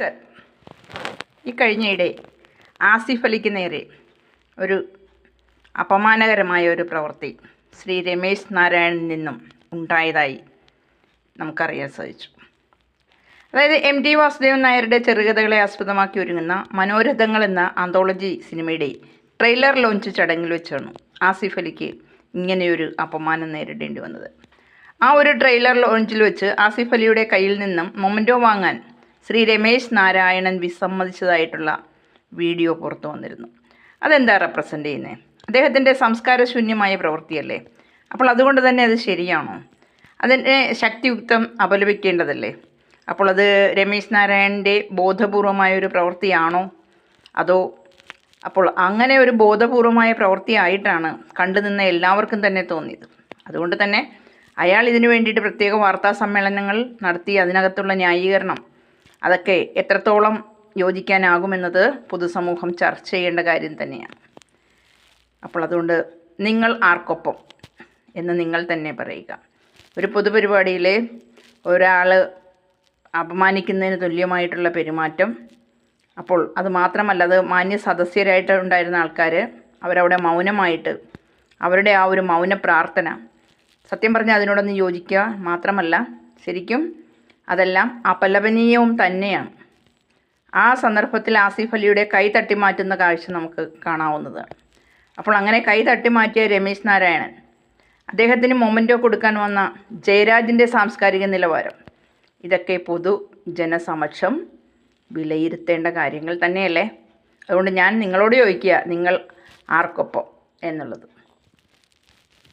നമസ്കാരം ഈ കഴിഞ്ഞയിടെ ആസിഫ് അലിക്ക് നേരെ ഒരു അപമാനകരമായ ഒരു പ്രവൃത്തി ശ്രീ രമേശ് നാരായണിൽ നിന്നും ഉണ്ടായതായി നമുക്കറിയാൻ സാധിച്ചു. അതായത് എം ടി വാസുദേവൻ നായരുടെ ചെറുകഥകളെ ആസ്പദമാക്കി ഒരുങ്ങുന്ന മനോരഥങ്ങൾ എന്ന ആന്തോളജി സിനിമയുടെ ട്രെയിലർ ലോഞ്ച് ചടങ്ങിൽ വെച്ചാണ് ആസിഫ് അലിക്ക് ഇങ്ങനെയൊരു അപമാനം നേരിടേണ്ടി വന്നത്. ആ ഒരു ട്രെയിലർ ലോഞ്ചിൽ വെച്ച് ആസിഫ് അലിയുടെ കയ്യിൽ നിന്നും മൊമന്റോ വാങ്ങാൻ ശ്രീ രമേശ് നാരായണൻ വിസമ്മതിച്ചതായിട്ടുള്ള വീഡിയോ പുറത്തു വന്നിരുന്നു. അതെന്താ റെപ്രസെന്റ് ചെയ്യുന്നത് അദ്ദേഹത്തിന്റെ സംസ്കാരശൂന്യമായ പ്രവൃത്തിയല്ലേ? അപ്പോൾ അതുകൊണ്ട് തന്നെ അത് ശരിയാണോ? അതിനെ ശക്തിയുക്തം അപലപിക്കേണ്ടതല്ലേ? അപ്പോൾ അത് രമേശ് നാരായണന്റെ ബോധപൂർവമായ ഒരു പ്രവൃത്തിയാണോ? അതോ അപ്പോൾ അങ്ങനെ ഒരു ബോധപൂർവമായ പ്രവൃത്തിയായിട്ടാണ് കണ്ടു നിന്ന എല്ലാവർക്കും തന്നെ തോന്നിയത്. അതുകൊണ്ട് തന്നെ അയാൾ ഇതിനു വേണ്ടിയിട്ട് പ്രത്യേക വാർത്താ സമ്മേളനങ്ങൾ നടത്തി അതിനകത്തുള്ള ന്യായീകരണം അതൊക്കെ എത്രത്തോളം യോജിക്കാനാകുമെന്നത് പൊതുസമൂഹം ചർച്ച ചെയ്യേണ്ട കാര്യം തന്നെയാണ്. അപ്പോൾ അതുകൊണ്ട് നിങ്ങൾ ആർക്കൊപ്പം എന്ന് നിങ്ങൾ തന്നെ പറയുക. ഒരു പൊതുപരിപാടിയിൽ ഒരാൾ അപമാനിക്കുന്നതിന് തുല്യമായിട്ടുള്ള പെരുമാറ്റം അപ്പോൾ അത് മാത്രമല്ല അത് മാന്യ സദസ്യരായിട്ട് ഉണ്ടായിരുന്ന ആൾക്കാർ അവരവിടെ മൗനമായിട്ട് അവരുടെ ആ ഒരു മൗന പ്രാർത്ഥന സത്യം പറഞ്ഞാൽ അതിനോടൊന്ന് യോജിക്കുക മാത്രമല്ല ശരിക്കും അതെല്ലാം അപലപനീയവും തന്നെയാണ്. ആ സന്ദർഭത്തിൽ ആസിഫ് അലിയുടെ കൈ തട്ടി മാറ്റുന്ന കാഴ്ച നമുക്ക് കാണാവുന്നതാണ് അപ്പോൾ അങ്ങനെ കൈ തട്ടി മാറ്റിയ രമേശ് നാരായണൻ അദ്ദേഹത്തിന് മൊമെന്റോ കൊടുക്കാൻ വന്ന ജയരാജിന്റെ സാംസ്കാരിക നിലവാരം. ഇതൊക്കെ പൊതു ജനസമക്ഷം വിലയിരുത്തേണ്ട കാര്യങ്ങൾ തന്നെയല്ലേ? അതുകൊണ്ട് ഞാൻ നിങ്ങളോട് ചോദിക്കുക നിങ്ങൾ ആർക്കൊപ്പം എന്നുള്ളത്.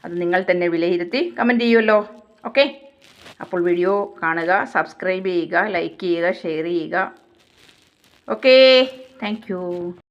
അത് നിങ്ങൾ തന്നെ വിലയിരുത്തി കമന്റ് ചെയ്യുമല്ലോ. ഓക്കെ? അപ്പോൾ വീഡിയോ കാണുക സബ്സ്ക്രൈബ് ചെയ്യുക ലൈക്ക് ചെയ്യുക ഷെയർ ചെയ്യുക. Okay thank